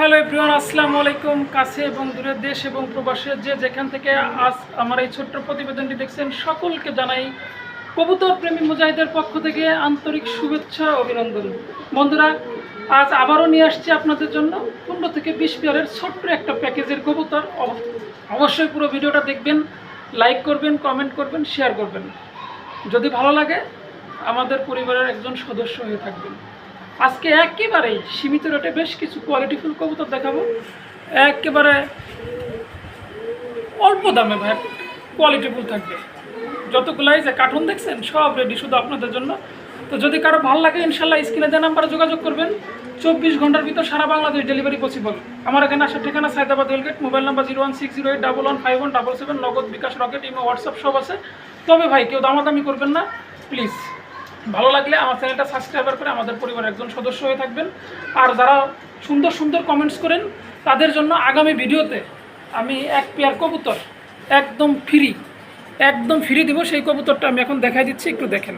Hello everyone, আসসালামু আলাইকুম। কাছে এবং দূরের দেশ এবং প্রবাসের যে যেখান থেকে আজ আমার এই ছোট্ট প্রতিবেদনটি দেখছেন, সকলকে জানাই কবুতর প্রেমী মুজাহিদের পক্ষ থেকে আন্তরিক শুভেচ্ছা অভিনন্দন। বন্ধুরা, আজ আবারও নিয়ে আসছি আপনাদের জন্য পনেরো থেকে বিশ পেয়ারের ছোট্ট একটা প্যাকেজের কবুতর। অব- অবশ্যই পুরো ভিডিওটা দেখবেন, লাইক করবেন, কমেন্ট করবেন, শেয়ার করবেন। যদি ভালো লাগে, আমাদের পরিবারের একজন সদস্য হয়ে থাকবেন। আজকে একেবারেই সীমিত রেটে বেশ কিছু কোয়ালিটিফুল কবুতর দেখাবো। একেবারে অল্প দামে ভাই কোয়ালিটিফুল থাকবে। যতগুলাই যে কার্টুন দেখছেন, সব রেডি শুধু আপনাদের জন্য। তো যদি কারও ভালো লাগে ইনশাল্লাহ স্ক্রিনে দেওয়া নাম্বারে যোগাযোগ করবেন। চব্বিশ ঘণ্টার ভিতর সারা বাংলাদেশ ডেলিভারি পসিবল আমার এখানে আসার ঠিকানা Saidabad rail gate mobile number zero one six zero eight double one five one double seven Nagad bKash Rocket, imo, WhatsApp সব আছে। তবে ভাই, কেউ দামাদামি করবেন না প্লিজ ভালো লাগলে আমার চ্যানেলটা সাবস্ক্রাইবার করে আমাদের পরিবারের একজন সদস্য হয়ে থাকবেন। আর যারা সুন্দর সুন্দর কমেন্টস করেন, তাদের জন্য আগামী ভিডিওতে আমি এক পেয়ার কবুতর একদম ফ্রি একদম ফ্রি দেবো। সেই কবুতরটা আমি এখন দেখাই দিচ্ছি, একটু দেখেন।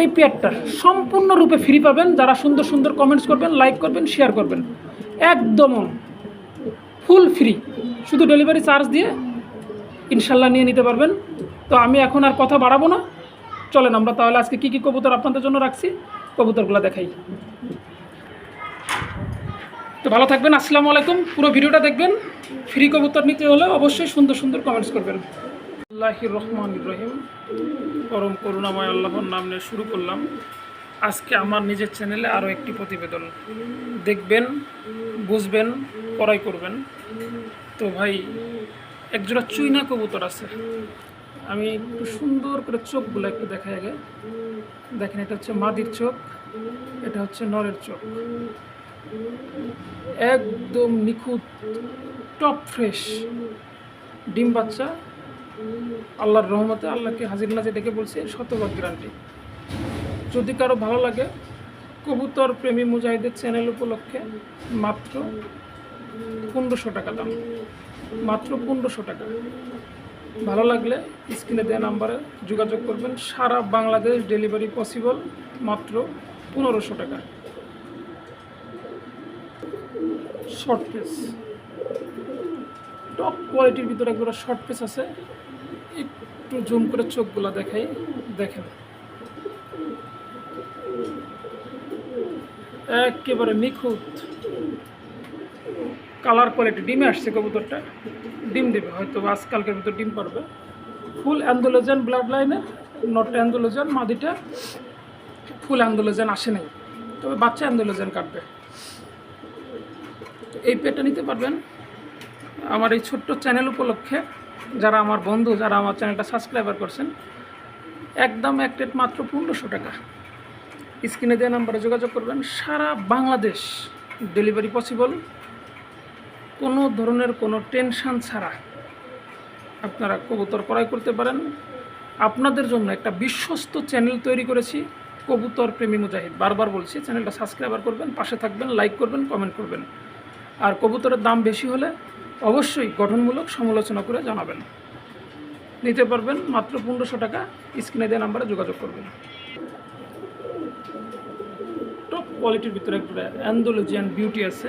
এই পেয়ারটা সম্পূর্ণরূপে ফ্রি পাবেন। যারা সুন্দর সুন্দর কমেন্টস করবেন লাইক করবেন শেয়ার করবেন, একদম ফুল ফ্রি শুধু ডেলিভারি চার্জ দিয়ে ইনশাল্লাহ নিয়ে নিতে পারবেন। তো আমি এখন আর কথা বাড়াবো না। চলেন, আমরা তাহলে আজকে কী কী কবুতর আপনাদের জন্য রাখছি? কবুতরগুলো দেখাই। তো ভালো থাকবেন, আসসালামু আলাইকুম। পুরো ভিডিওটা দেখবেন। ফ্রি কবুতর নিতে হলে অবশ্যই সুন্দর সুন্দর কমেন্টস করবেন। আল্লাহির রহমান রহিম। পরম করুণাময় আল্লাহর নাম নিয়ে শুরু করলাম। আজকে আমার নিজের চ্যানেলে আরও একটি প্রতিবেদন। দেখবেন, বুঝবেন, পড়াই করবেন। তো ভাই, একজোড়া চুইনা কবুতর আছে। আমি একটু সুন্দর করে চোখগুলো একটু দেখাই আগে। দেখেন, এটা হচ্ছে মাদির চোখ, এটা হচ্ছে নরের চোখ। একদম নিখুঁত, টপ ফ্রেশ ডিম বাচ্চা। আল্লাহর রহমতে আল্লাহকে হাজির নাজে ডেকে বলছে শতভাগ গ্যারান্টি যদি কারও ভালো লাগে, কবুতর প্রেমী মুজাহিদের চ্যানেল উপলক্ষে মাত্র পনেরোশো টাকা দাম। মাত্র পনেরোশো টাকা। ভালো লাগলে স্ক্রিনে দেওয়া নাম্বারে যোগাযোগ করবেন। সারা বাংলাদেশ ডেলিভারি পসিবল মাত্র পনেরোশো টাকা। শর্ট পিস টপ কোয়ালিটির ভিতরে একবার শর্ট পিস আছে। একটু জুম করে চোখগুলো দেখাই, দেখেন। একেবারে নিখুঁত। কালার কোয়ালিটি, ডিমে আসছে কবুতরটা। ডিম দেবে, হয়তো আজকালকের ভিতর ডিম পারবে। ফুল অ্যান্ডোলোজেন ব্লাড লাইনের নট অ্যান্ডোলোজেন, মাদিটা ফুল অ্যান্ডোলোজেন আসে নাই। তবে বাচ্চা অ্যান্ডোলোজেন কাটবে। এই পেটা নিতে পারবেন। আমার এই ছোট্ট চ্যানেল উপলক্ষে যারা আমার বন্ধু, যারা আমার চ্যানেলটা সাবস্ক্রাইবার করছেন, একদম এক রেট মাত্র পনেরোশো টাকা। স্ক্রিনে দেওয়া নাম্বারে যোগাযোগ করবেন। সারা বাংলাদেশ ডেলিভারি পসিবল। কোনো ধরনের কোনো টেনশান ছাড়া আপনারা কবুতর ক্রয় করতে পারেন। আপনাদের জন্য একটা বিশ্বস্ত চ্যানেল তৈরি করেছি, কবুতর প্রেমী মুজাহিদ। বারবার বলছি, চ্যানেলটা সাবস্ক্রাইবার করবেন, পাশে থাকবেন, লাইক করবেন, কমেন্ট করবেন। আর কবুতরের দাম বেশি হলে অবশ্যই গঠনমূলক সমালোচনা করে জানাবেন। নিতে পারবেন মাত্র পনেরোশো টাকা, স্ক্রিনে দেওয়া নাম্বারে যোগাযোগ করবেন। টপ কোয়ালিটির ভিতরে একটা অ্যান্ডোলজিয়ান বিউটি আছে।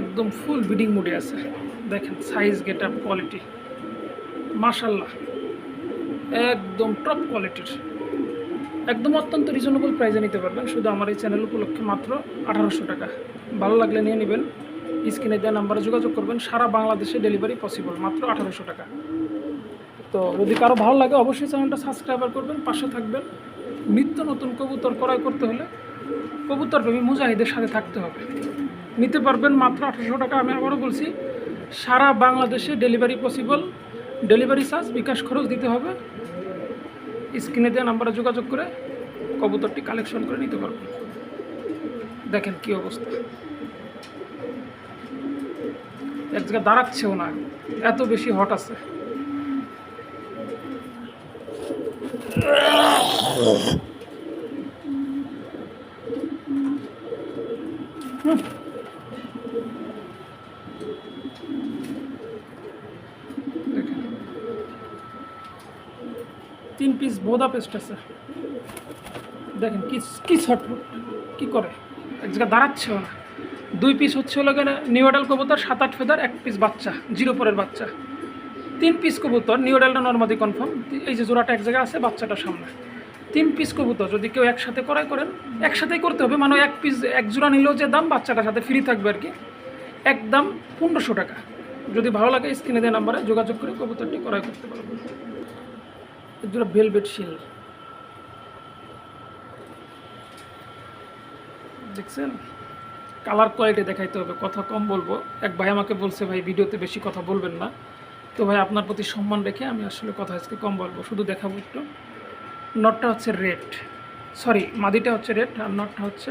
একদম ফুল বিডিং মুডে আছে। দেখেন সাইজ গেট আপ কোয়ালিটি মাশাল্লাহ একদম টপ কোয়ালিটির একদম অত্যন্ত রিজনেবল প্রাইজে নিতে পারবেন। শুধু আমার এই চ্যানেল উপলক্ষে মাত্র আঠারোশো টাকা। ভালো লাগলে নিয়ে নেবেন। স্ক্রিনে দেওয়া নাম্বারে যোগাযোগ করবেন। সারা বাংলাদেশে ডেলিভারি পসিবল মাত্র আঠারোশো টাকা। তো যদি কারও ভালো লাগে, অবশ্যই চ্যানেলটা সাবস্ক্রাইবার করবেন, পাশে থাকবেন। নিত্য নতুন কবুতর ক্রয় করতে হলে কবুতর প্রেমী মুজাহিদের সাথে থাকতে হবে। নিতে পারবেন মাত্র আঠারোশো টাকা। আমি আবারও বলছি, সারা বাংলাদেশে delivery possible delivery charge bKash খরচ দিতে হবে। স্ক্রিনে দেওয়া নাম্বারে যোগাযোগ করে কবুতরটি কালেকশন করে নিতে পারবেন। দেখেন কি অবস্থা। এক জায়গায় দাঁড়াচ্ছেও না। এত বেশি হট আছে। হুম। দেখেন। তিন পিস বোদা পেস্ট আছে। দেখেন কি কি ছটফট, কি করে? এক জায়গায় দাঁড়াচ্ছেও না দুই পিস হচ্ছে হলো কেন নিউডাল কবুতর, সাত আট ফেদার এক পিস বাচ্চা জিরো পরের বাচ্চা। তিন পিস কবুতর নিউডালটা নর্মাদি কনফার্ম এই যে জোড়াটা এক জায়গায় আছে বাচ্চাটা সামনে। তিন পিস কবুতর, যদি কেউ একসাথে করাই করেন, একসাথেই করতে হবে মানে এক পিস এক জোড়া নিলেও যে দাম, বাচ্চাটার সাথে ফ্রি থাকবে আর কি। একদম পনেরোশো টাকা। যদি ভালো লাগে স্ক্রিনে দেওয়া নাম্বারে যোগাযোগ করে কবুতরটি ক্রয় করতে পারবেন। জোড়া ভেলভেট শিল দেখছেন? কালার কোয়ালিটি দেখাইতে হবে, কথা কম বলব। এক ভাই আমাকে বলছে, ভাই, ভিডিওতে বেশি কথা বলবেন না। তো ভাই, আপনার প্রতি সম্মান রেখে আমি আসলে কথা আজকে কম বলব। শুধু দেখাবো একটু। নটটা হচ্ছে রেড সরি মাদিটা হচ্ছে রেড আর নটটা হচ্ছে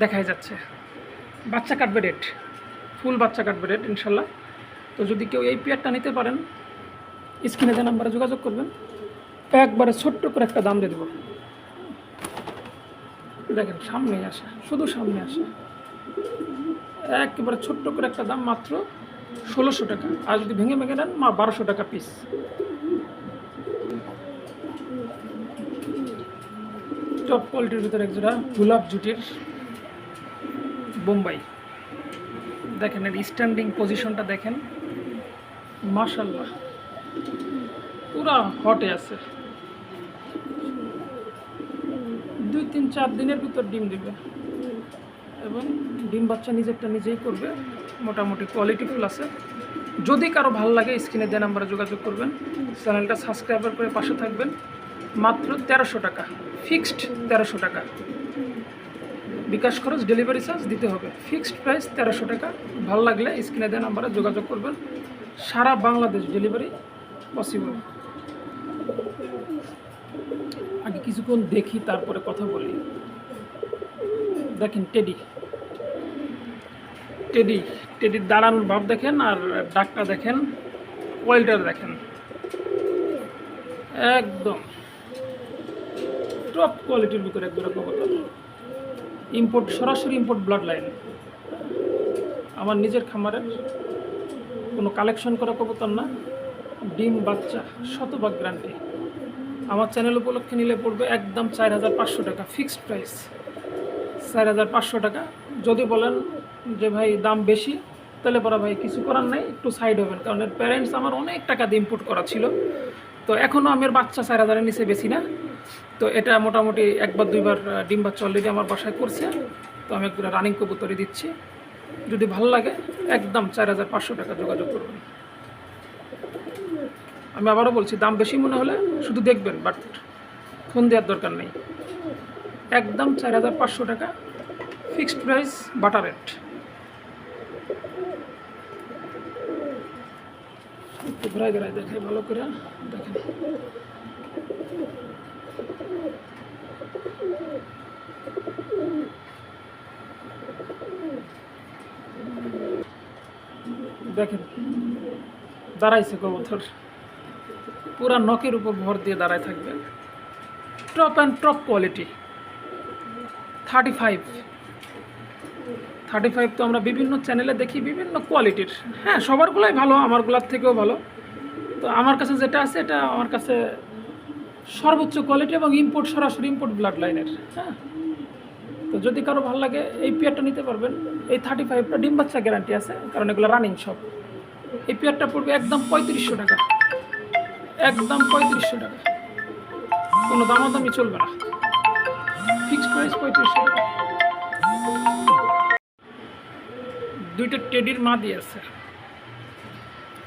দেখাই যাচ্ছে। বাচ্চা কাটবে রেড ফুল বাচ্চা কাটবে রেড ইনশাল্লাহ। তো যদি কেউ এই পেয়ারটা নিতে পারেন স্ক্রিনে যে নাম্বারে যোগাযোগ করবেন, একবারে ছোট্ট করে একটা দাম দিয়ে দেবো। দেখেন সামনেই আসে, শুধু সামনে আসে। একেবারে ছোট্ট করে একটা দাম মাত্র ষোলোশো টাকা। আর যদি ভেঙে ভেঙে নেন, মা, বারোশো টাকা পিস টপ কোয়ালিটির ভিতরে এক জোড়া গোলাপ জুটির বোম্বাই। দেখেন, এর স্ট্যান্ডিং পজিশনটা দেখেন। মাশাল্লাহ পুরা হটে আছে। দুই তিন চার দিনের ভিতর ডিম দিবে। এবং ডিম বাচ্চা নিজেরটা নিজেই করবে। মোটামুটি কোয়ালিটি ফুল আছে। যদি কারও ভালো লাগে, স্ক্রিনে দেওয়া নাম্বারে যোগাযোগ করবেন। চ্যানেলটা সাবস্ক্রাইবার করে পাশে থাকবেন। মাত্র তেরোশো টাকা। ফিক্সড তেরোশো টাকা। বিকাশ খরচ ডেলিভারি চার্জ দিতে হবে। ফিক্সড প্রাইস তেরোশো টাকা। ভালো লাগলে স্ক্রিনে দেওয়া নাম্বারে যোগাযোগ করবেন। সারা বাংলাদেশ ডেলিভারি পসিবল আগে কিছুক্ষণ দেখি, তারপরে কথা বলি। দেখেন টেডি। টেডি, টেডির দাঁড়ানোর ভাব দেখেন আর ডাকটা দেখেন ওয়েলটার দেখেন। একদম। টপ কোয়ালিটির ভিতরে একদম কবুতর ইম্পোর্ট, সরাসরি ইম্পোর্ট ব্লাড লাইন। আমার নিজের খামারের কোনো কালেকশন করা কবুতর না। ডিম, বাচ্চা, শতভাগ গ্যারান্টি। আমার চ্যানেল উপলক্ষে নিলে পড়বে একদম চার হাজার পাঁচশো টাকা, ফিক্সড প্রাইস। চার হাজার পাঁচশো টাকা। যদি বলেন যে ভাই দাম বেশি, তাহলে পরে ভাই কিছু করার নাই, একটু সাইড হবেন। কারণ এর প্যারেন্টস আমার অনেক টাকা দিয়ে ইম্পোর্ট করা ছিল। তো এখনও আমি এর বাচ্চা চার হাজারের নিচে বেশি না। তো এটা মোটামুটি একবার, দুইবার ডিম বাচ্চা অলরেডি আমার বাসায় করছে। তো আমি একটু রানিং কবুতরই দিচ্ছি। যদি ভালো লাগে, একদম চার হাজার পাঁচশো টাকা যোগাযোগ করবেন। আমি আবারও বলছি, দাম বেশি মনে হলে শুধু দেখবেন বাট ফোন দেওয়ার দরকার নেই। একদম চার হাজার পাঁচশো টাকা ফিক্সড প্রাইস বাটার রেট দেখাই, ভালো করে দেখেন। দেখেন, দাঁড়াইছে কবুতর। পুরা নখের উপর ভর দিয়ে দাঁড়ায় থাকবে। Top and top quality thirty five thirty five তো আমরা বিভিন্ন চ্যানেলে দেখি, বিভিন্ন কোয়ালিটির হ্যাঁ সবারগুলোই ভালো, আমারগুলোর থেকেও ভালো। তো আমার কাছে যেটা আছে, এটা আমার কাছে সর্বোচ্চ কোয়ালিটি এবং ইম্পোর্ট সরাসরি ইম্পোর্ট ব্লাড লাইনের হ্যাঁ। তো যদি কারও ভালো লাগে, এই পেয়ারটা নিতে পারবেন। এই থার্টি ফাইভটা ডিম বাচ্চা গ্যারান্টি আছে, কারণ এগুলো রানিং সব এই পেয়ারটা পড়বে একদম পঁয়ত্রিশশো টাকা। একদম পঁয়ত্রিশশো টাকা। কোনো দামাদামি চলবে না। ফিক্সড প্রাইস পঁয়ত্রিশশো টাকা। দুইটা টেডির মা দিয়ে আছে।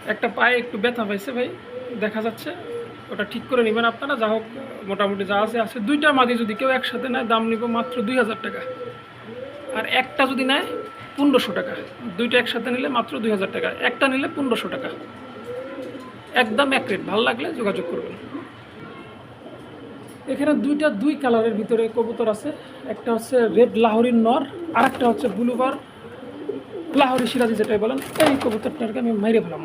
একটা পায়ে একটু ব্যথা পাইছে ভাই, দেখা যাচ্ছে। ওটা ঠিক করে নেবেন আপনারা, যা হোক, মোটামুটি যা আছে আছে। দুইটা মাদি যদি কেউ একসাথে নেয়, দাম নিব মাত্র দুই হাজার টাকা। আর একটা যদি নেয়, পনেরোশো টাকা। দুইটা একসাথে নিলে মাত্র দুই হাজার টাকা। একটা নিলে পনেরোশো টাকা। একদম এক ভালো লাগলে যোগাযোগ করবেন। এখানে দুইটা দুই কালারের ভিতরে কবুতর আছে। একটা হচ্ছে রেড লাহোরির নর আর একটা হচ্ছে ব্লুবার লাহোরি সিরাজি যেটাই বলেন, এই কবুতরটাকে আমি মাইরে ফেলাম।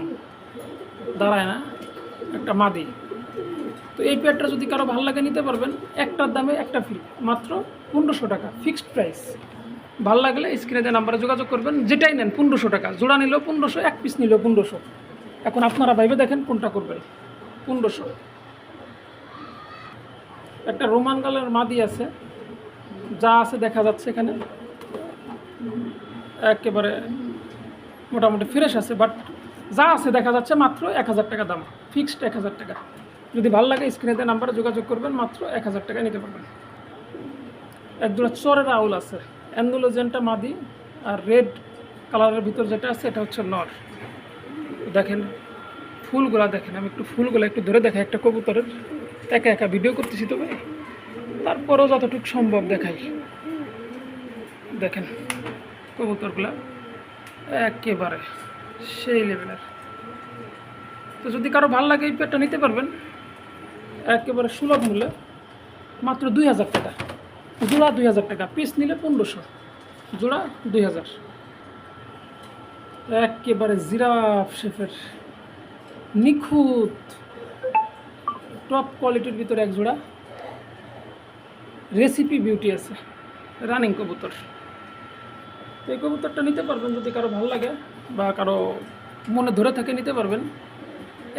দাঁড়ায় না, একটা মাদি। তো এই পেয়ারটা যদি কারও ভালো লাগে নিতে পারবেন, একটার দামে একটা ফ্রি মাত্র পনেরোশো টাকা ফিক্সড প্রাইস ভালো লাগলে স্ক্রিনে যে নাম্বারে যোগাযোগ করবেন, যেটাই নেন পনেরোশো টাকা। জোড়া নিলেও পনেরোশো, এক পিস নিলেও পনেরোশো। এখন আপনারা ভাইবে দেখেন কোনটা করবেন পনেরোশো। একটা রোমান গালের মাদি আছে, যা আছে দেখা যাচ্ছে এখানে। একেবারে মোটামুটি ফ্রেশ আছে, বাট যা আছে দেখা যাচ্ছে মাত্র এক হাজার টাকা দাম, ফিক্সড এক হাজার টাকা। যদি ভালো লাগে স্ক্রিনেতে নাম্বারে যোগাযোগ করবেন, মাত্র এক হাজার টাকা নিতে পারবেন। এক দুটা চরের আউল আছে, অ্যান্ডোলোজেনটা মাদি আর রেড কালারের ভিতর যেটা আছে, এটা হচ্ছে নর। দেখেন, ফুলগুলা দেখেন, আমি একটু ফুলগুলো একটু ধরে দেখাই একটা কবুতরের। একা একা ভিডিও করতেছি তো ভাই। তারপরেও যতটুকু সম্ভব দেখাই। দেখেন, কবুতরগুলা একেবারে সেই লেভেলের তো যদি কারও ভালো লাগে এই পেটটা নিতে পারবেন, একেবারে সুলভ মূল্যে, মাত্র দুই হাজার টাকা। জোড়া দুই হাজার টাকা পিস নিলে পনেরোশো, জোড়া দুই হাজার। একেবারে জিরাফ শেফের নিখুঁত টপ কোয়ালিটির ভিতরে এক জোড়া রেসিপি বিউটি আছে রানিং কবুতর। তো এই কবুতরটা নিতে পারবেন যদি কারও ভালো লাগে বা কারও মনে ধরে থাকে নিতে পারবেন।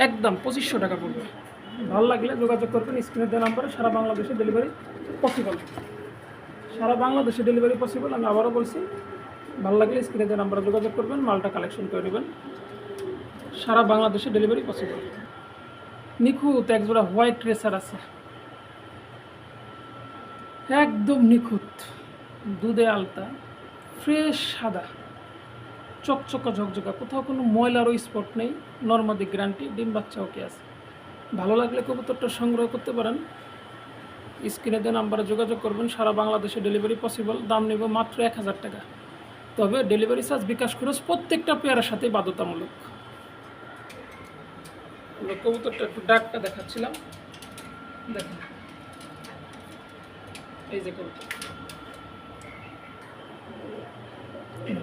একদম পঁচিশশো টাকা পড়বে। ভালো লাগলে যোগাযোগ করবেন স্ক্রিনের দেওয়া নাম্বারে সারা বাংলাদেশে ডেলিভারি পসিবল সারা বাংলাদেশে ডেলিভারি পসিবল আমি আবারও বলছি ভালো লাগলে স্ক্রিনে দেওয়া নাম্বারে যোগাযোগ করবেন, মালটা কালেকশন করে নেবেন। সারা বাংলাদেশে ডেলিভারি পসিবল নিখুঁত, একজোড়া হোয়াইট রেসার আছে। একদম নিখুঁত। দুধে আলতা ফ্রেশ সাদা। চকচকা ঝকঝকা, কোথাও কোনো ময়লারও স্পট নেই। নর্মাদি গ্যারান্টি ডিম বাচ্চা ওকে আছে। ভালো লাগলে কবুতরটা সংগ্রহ করতে পারেন। স্ক্রিনে দেওয়া নাম্বারে যোগাযোগ করবেন, সারা বাংলাদেশে ডেলিভারি পসিবল দাম নেব মাত্র এক হাজার টাকা। তবে ডেলিভারি চার্জ বিকাশ খরচ প্রত্যেকটা পেয়ারের সাথে বাধ্যতামূলক। কবুতরটা একটু ডাকটা দেখাচ্ছিলাম। এই যে কবুতর।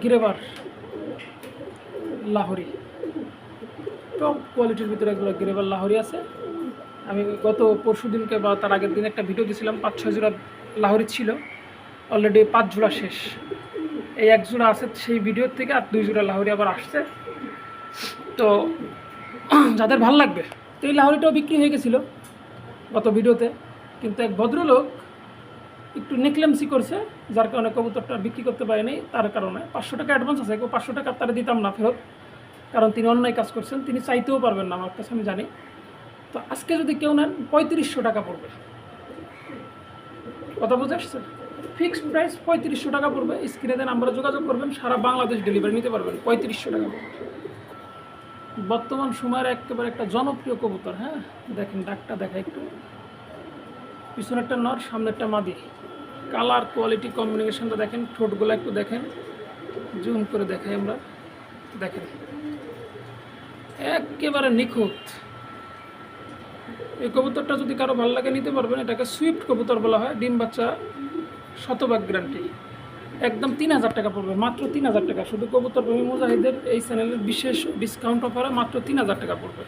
গিরেবার লাহোরি। টপ কোয়ালিটির ভিতরে এগুলো গিরেবার লাহোরি আছে। আমি গত পরশু দিনকে বা তার আগের দিন একটা ভিডিও দিয়েছিলাম পাঁচ ছয় জোড়া লাহোরি ছিল। অলরেডি পাঁচ জোড়া শেষ। এই এক জোড়া আছে সেই ভিডিওর থেকে আর দুই জোড়া লাহরি আবার আসছে। তো যাদের ভালো লাগবে, তো এই লাহোরিটাও বিক্রি হয়ে গেছিল গত ভিডিওতে। কিন্তু এক ভদ্রলোক একটু নেকলেমসি করছে, যার কারণে কবুতরটা বিক্রি করতে পারেনি, তার কারণে। পাঁচশো টাকা অ্যাডভান্স আছে, কেউ পাঁচশো টাকা তারা দিতাম না ফেরত, কারণ তিনি অন্যায় কাজ করছেন, তিনি চাইতেও পারবেন না আমার কাছে, আমি জানি। তো আজকে যদি কেউ নেন, পঁয়ত্রিশশো টাকা পড়বে। কথা বুঝে আসছে? ফিক্সড প্রাইস পঁয়ত্রিশশো টাকা পড়বে। স্ক্রিনে আমরা যোগাযোগ করবেন, সারা বাংলাদেশ ডেলিভারি নিতে পারবেন। পঁয়ত্রিশশো টাকা বর্তমান সময়ের একেবারে একটা জনপ্রিয় কবুতর হ্যাঁ? দেখেন, ডাকটা দেখা একটু। পিছনেরটা নর সামনেরটা মাদি। কালার কোয়ালিটি কম্বিনেশনটা দেখেন, ঠোঁটগুলো একটু দেখেন। জুম করে দেখাই আমরা। দেখেন। একেবারে নিখুঁত। এই কবুতরটা যদি কারও ভালো লাগে, নিতে পারবেন। এটাকে সুইফট কবুতর বলা হয়। ডিম বাচ্চা শতভাগ গ্যারান্টি একদম তিন হাজার টাকা পড়বে, মাত্র তিন হাজার টাকা। শুধু কবুতর প্রেমী মুজাহিদের এই চ্যানেলের বিশেষ ডিসকাউন্ট অফারে মাত্র তিন হাজার টাকা পড়বে।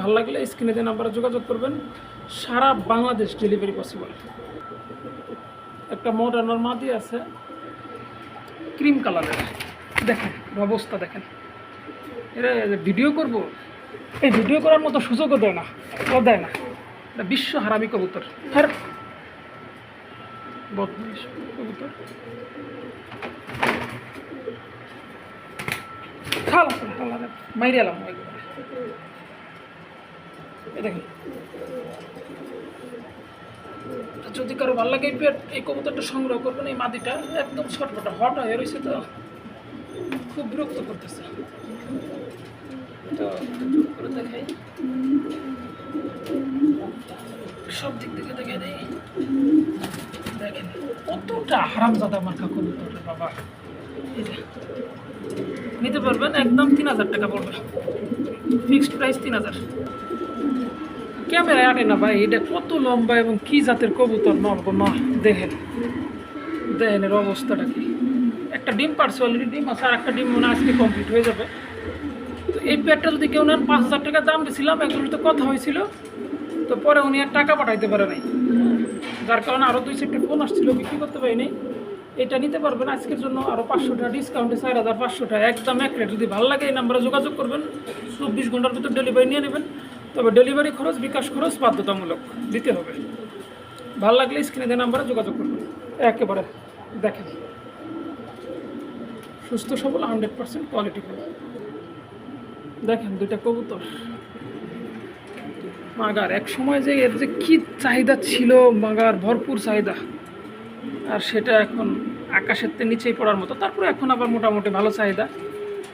ভালো লাগলে স্ক্রিনে দিয়ে নাম্বারে যোগাযোগ করবেন, সারা বাংলাদেশ ডেলিভারি পসিবল একটা মডার্নার মাদি আছে ক্রিম কালারের দেখেন অবস্থা দেখেন। এরা ভিডিও করব, এই ভিডিও করার মতো সুযোগও দেয় না দেয় না। বিশ্ব হারামি কবুতর। হ্যাঁ। বদমাইশ, কবুতর। খাল মাইরে যদি কারও ভালো লাগে পেট, এই কবুতরটা সংগ্রহ করবেন, এই মাদিটা একদম ছটফটা হট হয়ে রয়েছে তো। খুব বিরক্ত করতেছে। তো দেখাই। সব দিক থেকে দেখে দেই দেখেন, কতটা হারামজাদা মার্কা কবুতর রে বাবা। নিতে পারবেন, একদম তিন হাজার টাকা পড়বে। ফিক্সড প্রাইস তিন হাজার। ক্যামেরায় আনে না ভাই, এটা কত লম্বা এবং কি জাতের কবুতর মা মা, দেখেন। এর অবস্থাটা কি। একটা ডিম পারছে অলরেডি ডিম আছে আর একটা ডিম মনে আজকে কমপ্লিট হয়ে যাবে। তো এই পেয়ারটা যদি কেউ নেন, পাঁচ হাজার টাকা দাম দিয়েছিলাম একজনের তো কথা হয়েছিল। তো পরে উনি আর টাকা পাঠাইতে পারে নাই। যার কারণে আরও দুই চারটে ফোন আসছিল, বিক্রি করতে পারিনি। এটা নিতে পারবেন আজকের জন্য আরও পাঁচশো টাকা ডিসকাউন্টে চার হাজার পাঁচশো টাকা একদম এক রেট যদি ভালো লাগে এই নাম্বারে যোগাযোগ করবেন, চব্বিশ ঘণ্টার ভিতর ডেলিভারি নিয়ে নেবেন। তবে ডেলিভারি খরচ, বিকাশ খরচ বাধ্যতামূলক দিতে হবে। ভালো লাগলে স্ক্রিনে দেওয়া নাম্বারে যোগাযোগ করবেন। একেবারে দেখেন। সুস্থ, সবল হান্ড্রেড পার্সেন্ট কোয়ালিটি দেখেন দুইটা কবুতর। মাগার। এক সময় যে এর যে কী চাহিদা ছিল মাগার, ভরপুর চাহিদা। আর সেটা এখন আকাশের নিচেই পড়ার মতো। তারপরে এখন আবার মোটামুটি ভালো চাহিদা।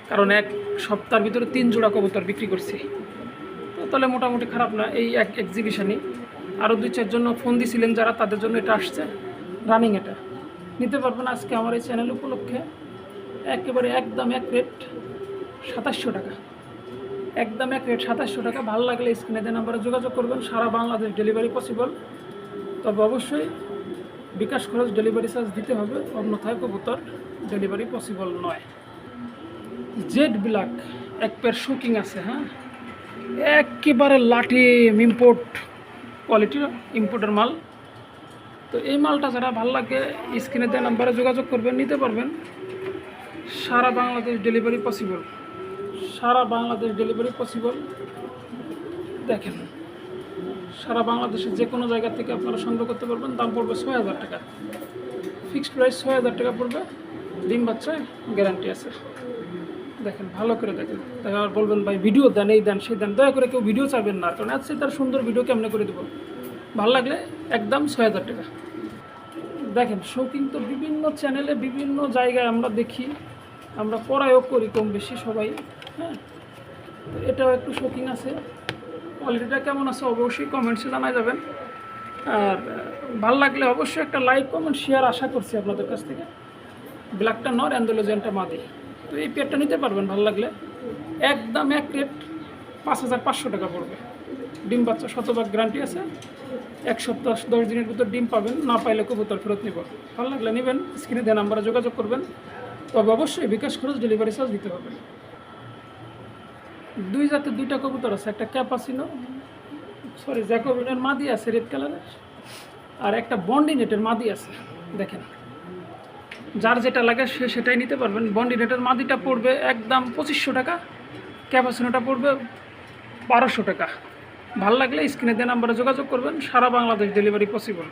কারণ এক সপ্তাহের ভিতরে তিন জোড়া কবুতর বিক্রি করছি। তো তাহলে মোটামুটি খারাপ না, এই এক এক্সিবিশনই আরও দুই চারজন ফোন দিয়েছিলেন যারা, তাদের জন্য এটা আসছে। রানিং এটা। নিতে পারবেন আজকে আমার এই চ্যানেল উপলক্ষে। একেবারে একদম এক রেট সাতাশশো টাকা। একদম এক রেট সাতাশশো টাকা। ভালো লাগলে স্ক্রিনে দেন নাম্বারে যোগাযোগ করবেন। সারা বাংলাদেশ ডেলিভারি পসিবল তবে অবশ্যই বিকাশ খরচ ডেলিভারি চার্জ দিতে হবে। অন্যথায় কবুতর ডেলিভারি পসিবল নয়। জেড ব্ল্যাক এক পেয়ার শুকিং আছে হ্যাঁ? একেবারে লাঠি ইম্পোর্ট কোয়ালিটির ইম্পোর্টের মাল। তো এই মালটা যারা ভালো লাগে স্ক্রিনে দেওয়া নাম্বারে যোগাযোগ করবেন, নিতে পারবেন। সারা বাংলাদেশ ডেলিভারি পসিবল সারা বাংলাদেশ ডেলিভারি পসিবল দেখেন, সারা বাংলাদেশের যে কোনো জায়গা থেকে আপনারা সংগ্রহ করতে পারবেন। দাম পড়বে ছয় হাজার টাকা। ফিক্সড প্রাইস ছয় হাজার টাকা পড়বে। ডিম বাচ্চা গ্যারান্টি আছে। দেখেন, ভালো করে দেখেন। তাই আবার বলবেন, ভাই ভিডিও দেন, এই দেন, সেই দেন। দয়া করে কেউ ভিডিও চাইবেন না। কারণ আজকে তার সুন্দর ভিডিও কেমনে করে দেবো? ভালো লাগলে একদম ছয় হাজার টাকা। দেখেন শৌকিং তো বিভিন্ন চ্যানেলে বিভিন্ন জায়গায় আমরা দেখি। আমরা পড়ায়ও করি কম বেশি সবাই। হ্যাঁ এটাও একটু শৌকিং আছে। কোয়ালিটিটা কেমন আছে অবশ্যই কমেন্টসে জানা যাবেন। আর ভালো লাগলে অবশ্যই একটা লাইক কমেন্ট শেয়ার আশা করছি আপনাদের কাছ থেকে। ব্ল্যাকটা নর অ্যান্ডোলোজেনটা মাদি। তো এই পেয়ারটা নিতে পারবেন ভালো লাগলে। একদম এক রেট পাঁচ হাজার পাঁচশো টাকা পড়বে। ডিম বাচ্চা শতভাগ গ্যারান্টি আছে। এক সপ্তাহ দশ দিনের ভিতর ডিম পাবেন। না পাইলে কবুতর ফেরত নিব। ভালো লাগলে নেবেন স্ক্রিনে দেন নাম্বারে যোগাযোগ করবেন। তবে অবশ্যই বিকাশ খরচ ডেলিভারি চার্জ দিতে হবে। দুই জাতের দুইটা কবুতর আছে, একটা ক্যাপাসিনো সরি জ্যাকোবিনের মাদি আছে রেড কালারের আর একটা বন্ডিনেটের মাদি আছে, দেখেন। যার যেটা লাগে সে সেটাই নিতে পারবেন। বন্ডিনেটের মাদিটা পড়বে একদম পঁচিশশো টাকা ক্যাপাসিনোটা পড়বে বারোশো টাকা। ভালো লাগলে স্ক্রিনে দেওয়া নাম্বারে যোগাযোগ করবেন, সারা বাংলাদেশ ডেলিভারি পসিবল।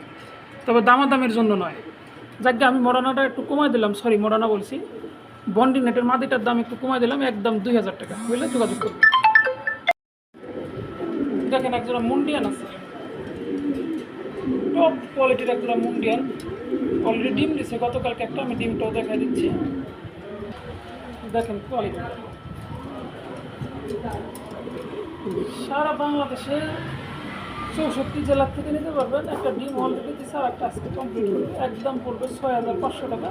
তবে দামাদামের জন্য নয়। যাকে আমি মরানাটা একটু কমাই দিলাম সরি মরানা বলছি। বন্ডিনেটের মাদিটার দাম একটু কমাই দিলাম, একদম দুই হাজার টাকা। বুঝলে? যোগাযোগ করবেন দেখেন একজোড়া মুন্ডিয়ান আছে। টপ কোয়ালিটির একজোড়া মুন্ডিয়ান। অলরেডি ডিম দিছে, গতকালকে একটা, আমি ডিমটাও দেখাই দিচ্ছি। দেখেন কোয়ালিটি সারা বাংলাদেশে চৌষট্টি জেলার থেকে নিতে পারবেন। একটা ডিম অলরেডি দিচ্ছে আর একটা আজকে কমপ্লিট করবে একদম পড়বে ছয় হাজার পাঁচশো টাকা।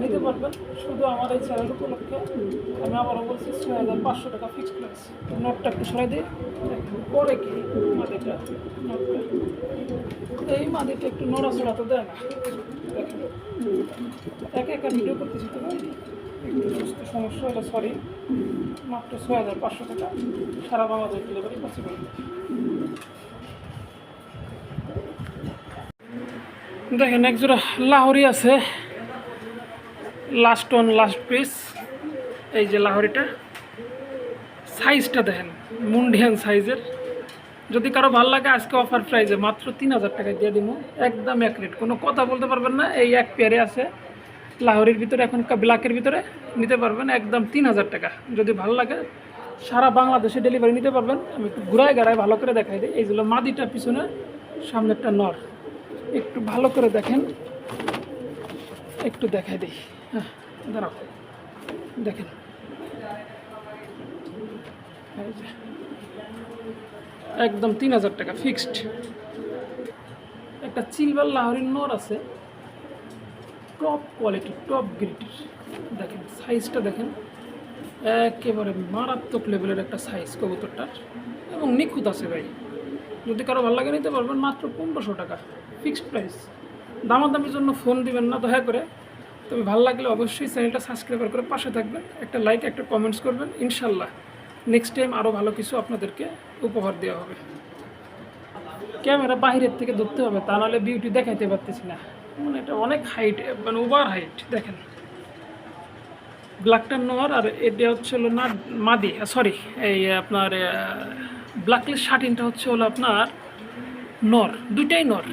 নিতে পারবেন। শুধু আমার এই চ্যানেল উপলক্ষে আমি আবারও বলছি, ছয় হাজার পাঁচশো টাকা ফিক্সড প্রাইস নোটটা একটু সরাই দিই। পরে কি মাদিটা নোটটা। এই মাদিটা একটু নড়াচড়া তো দেয় না। একা একা ভিডিও করতেছি তো ভাই। একটু সমস্যা হলে সরি মাত্র ছয় হাজার পাঁচশো টাকা। সারা বাংলাদেশ ডেলিভারি পসিবল দেখেন একজোড়া লাহরি আছে। লাস্ট অন লাস্ট পিস এই যে লাহরিটা। সাইজটা দেখেন, মুন্ডিয়ান সাইজের যদি কারও ভালো লাগে, আজকে অফার প্রাইজে মাত্র তিন হাজার টাকা দিয়ে দিব। একদম এক রেট কোনো কথা বলতে পারবেন না, এই এক পেয়ারে আছে। লাহরির ভিতরে, এখন ব্ল্যাকের ভিতরে নিতে পারবেন একদম তিন হাজার টাকা। যদি ভালো লাগে, সারা বাংলাদেশে ডেলিভারি নিতে পারবেন। আমি একটু ঘুরায় গাড়ায় ভালো করে দেখাই দিই। এইগুলো মাদিটা পিছনে, সামনেরটা নর। একটু ভালো করে দেখেন। একটু দেখাই দিই। হ্যাঁ দাঁড়াও। দেখেন। একদম তিন হাজার টাকা ফিক্সড একটা চিলবার লাহরির নর আছে। টপ কোয়ালিটি টপ গ্রেডের দেখেন সাইজটা দেখেন। একেবারে মারাত্মক লেভেলের একটা সাইজ কবুতরটার। এবং নিখুঁত আছে ভাই। যদি কারও ভালো লাগে নিতে পারবেন মাত্র পনেরোশো টাকা ফিক্সড প্রাইস দামাদামির জন্য ফোন দিবেন না, দয়া করে। তবে ভালো লাগলে অবশ্যই চ্যানেলটা সাবস্ক্রাইব করে পাশে থাকবেন, একটা লাইক একটা কমেন্টস করবেন, ইনশাল্লাহ নেক্সট টাইম আরও ভালো কিছু আপনাদেরকে উপহার দেওয়া হবে। ক্যামেরা বাইরের থেকে ধরতে হবে, তা নাহলে বিউটি দেখাইতে পারতেছি না। মানে এটা অনেক হাইট মানে ওভার হাইট দেখেন। ব্ল্যাকটা নর আর এটা হচ্ছে হলো না মাদি সরি এই আপনার ব্ল্যাকলেস শার্টিনটা হচ্ছে হলো আপনার নর দুইটাই নর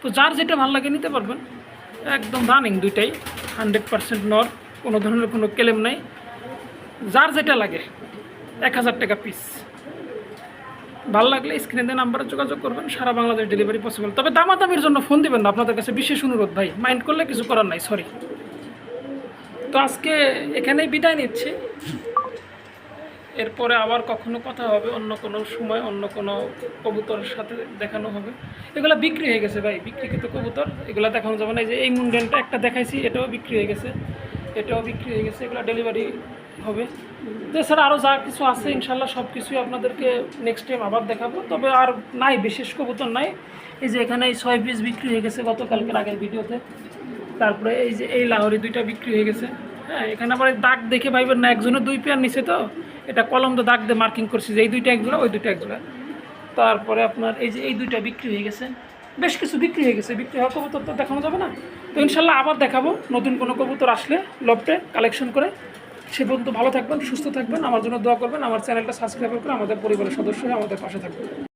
তো যার যেটা ভালো লাগে নিতে পারবেন। একদম রানিং দুইটাই হান্ড্রেড পারসেন্ট নর কোনো ধরনের কোনো ক্লেম নাই। যার যেটা লাগে, এক হাজার টাকা পিস ভালো লাগলে স্ক্রিনে নাম্বারে যোগাযোগ করবেন, সারা বাংলাদেশ ডেলিভারি পসিবল তবে দামাদামির জন্য ফোন দিবেন না, আপনাদের কাছে বিশেষ অনুরোধ ভাই। মাইন্ড করলে কিছু করার নাই সরি তো আজকে এখানেই বিদায় নিচ্ছি। এরপরে আবার কখনো কথা হবে, অন্য কোনো সময় অন্য কোনো কবুতরের সাথে দেখানো হবে। এগুলো বিক্রি হয়ে গেছে ভাই, বিক্রিকৃত কবুতর। এগুলো দেখানো যাবে না, এই যে এই মুন্ডেনটা একটা দেখাইছি, এটাও বিক্রি হয়ে গেছে। এটাও বিক্রি হয়ে গেছে, এগুলো ডেলিভারি হবে। এছাড়া আরও যা কিছু আছে, ইনশাল্লাহ সব কিছুই আপনাদেরকে নেক্সট টাইম আবার দেখাবো। তবে আর নাই, বিশেষ কবুতর নাই। এই যে এখানে ছয় পিস বিক্রি হয়ে গেছে গতকালকের আগের ভিডিওতে তারপরে এই যে এই লাহরি দুইটা বিক্রি হয়ে গেছে। হ্যাঁ এখানে আবার দাগ দেখে ভাইবেন না একজনের দুই পেয়ার নিচে তো। এটা কলম তো দাগ দিয়ে মার্কিং করছি যে এই দুইটা একজোড়া ওই দুইটা একজোড়া তারপরে আপনার এই যে এই দুইটা বিক্রি হয়ে গেছে। বেশ কিছু বিক্রি হয়ে গেছে, বিক্রি হওয়া কবুতর তো দেখানো যাবে না। তো ইনশাল্লাহ আবার দেখাবো, নতুন কোনো কবুতর আসলে লপটে কালেকশন করে। সে পর্যন্ত ভালো থাকবেন, সুস্থ থাকবেন, আমার জন্য দোয়া করবেন, আমার চ্যানেলটা সাবস্ক্রাইব করে আমাদের পরিবারের সদস্য আমাদের পাশে থাকবেন।